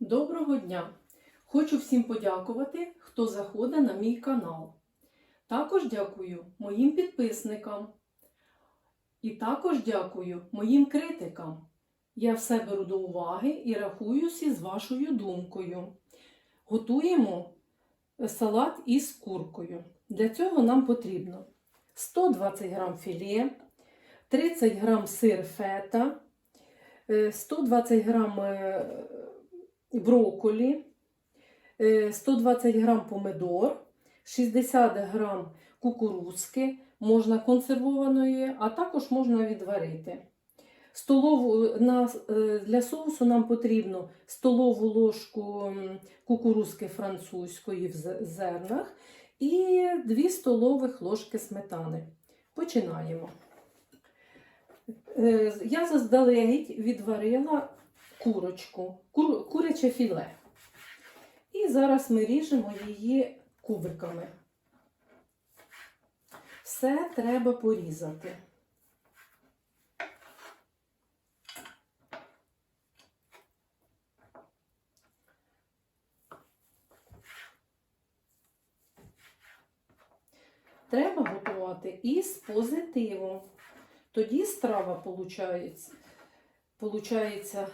Доброго дня! Хочу всім подякувати, хто заходить на мій канал. Також дякую моїм підписникам. І також дякую моїм критикам. Я все беру до уваги і рахуюся з вашою думкою. Готуємо салат із куркою. Для цього нам потрібно 120 г філе, 30 г сир фета, е, 120 г брокколі, е, 120 г помидор, 60 г кукурузки, можна консервованої, а також можна відварити. Столову, на, е, для соусу нам потрібно столову ложку кукурузки французької в зернах і 2 столових ложки сметани. Починаємо. Е, Я заздалегідь відварила курочку, кур, куряче філе. І зараз ми ріжемо її кубиками. Все треба порізати. Треба готувати із позитивом. Тоді страва получається, получається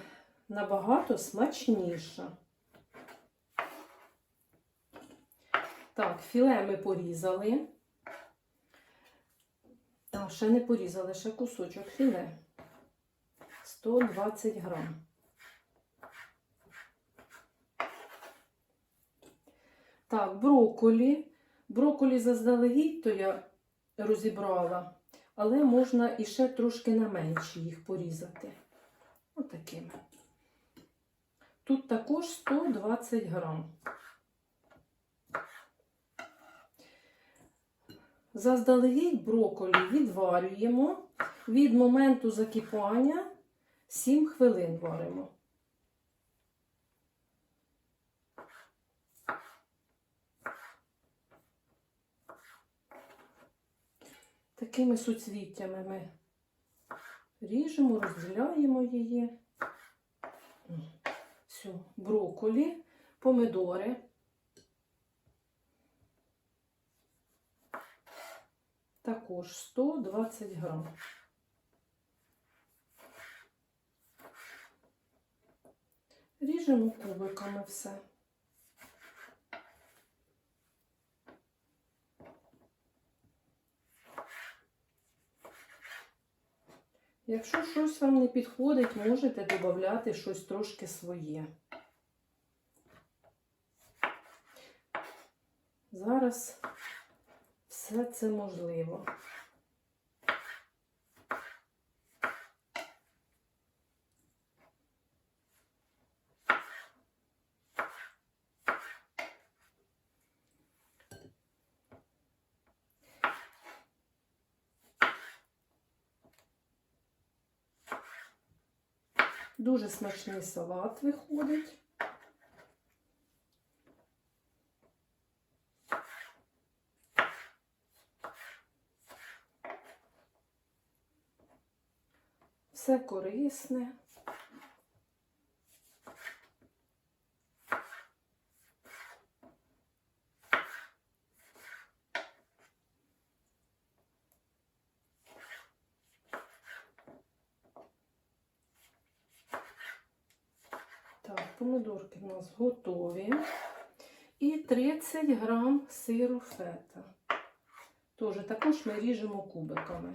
набагато смачніша. Так, філе ми порізали. А, ще не порізали, ще кусочок філе. 120 грам. Так, брокколі. Брокколі заздалегідь, то я розібрала, але можна іще трошки на менші їх порізати. Отакими. Тут також 120 грам. Заздалегідь брокколі відварюємо. Від моменту закипання 7 хвилин варимо. Такими суцвіттями ми ріжемо, розділяємо її. Все, брокколі, помидори. Також 120 грам. Ріжемо кубиками все. Якщо щось вам не підходить, можете додати щось трошки своє. Зараз все це можливо. Дуже смачний салат виходить. Все корисне. Помидорки у нас готові. І 30 грам сиру фета. Тоже також ми ріжемо кубиками.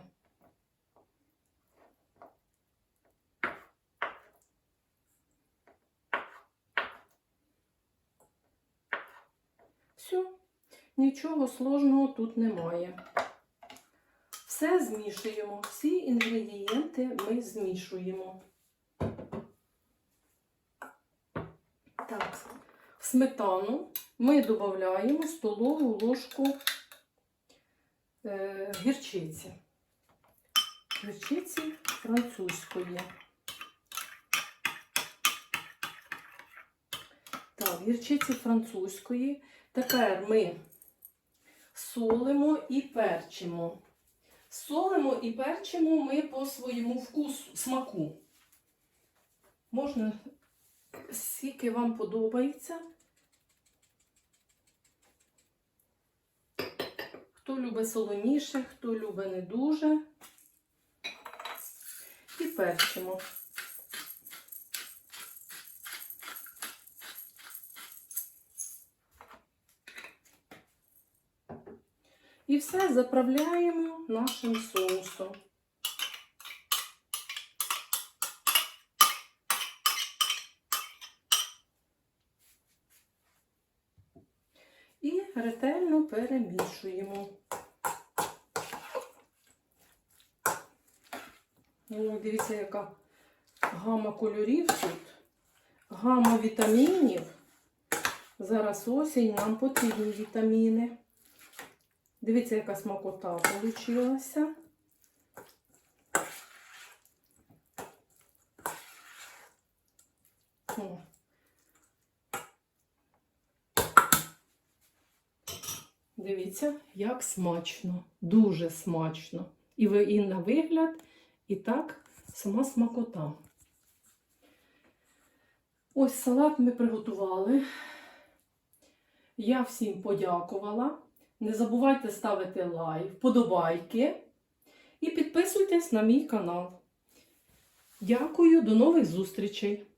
Все, нічого сложного тут немає. Все змішуємо. Всі інгредієнти ми змішуємо. Так, в сметану ми додаємо столову ложку е, гірчиці. Гірчиці французької. Так, гірчиці французької. Тепер ми солимо і перчимо. Солимо і перчимо ми по своєму вкусу, смаку. Можна скільки вам подобається. Хто любить солоніше, хто любить не дуже. І перчимо. І все заправляємо нашим соусом. І ретельно перемішуємо. О, дивіться, яка гама кольорів тут, гама вітамінів. Зараз осінь, нам потрібні вітаміни. Дивіться, яка смакота получилася. О. Дивіться, як смачно, дуже смачно. І, і на вигляд, і так сама смакота. Ось салат ми приготували. Я всім подякувала. Не забувайте ставити лайк, вподобайки і підписуйтесь на мій канал. Дякую, до нових зустрічей!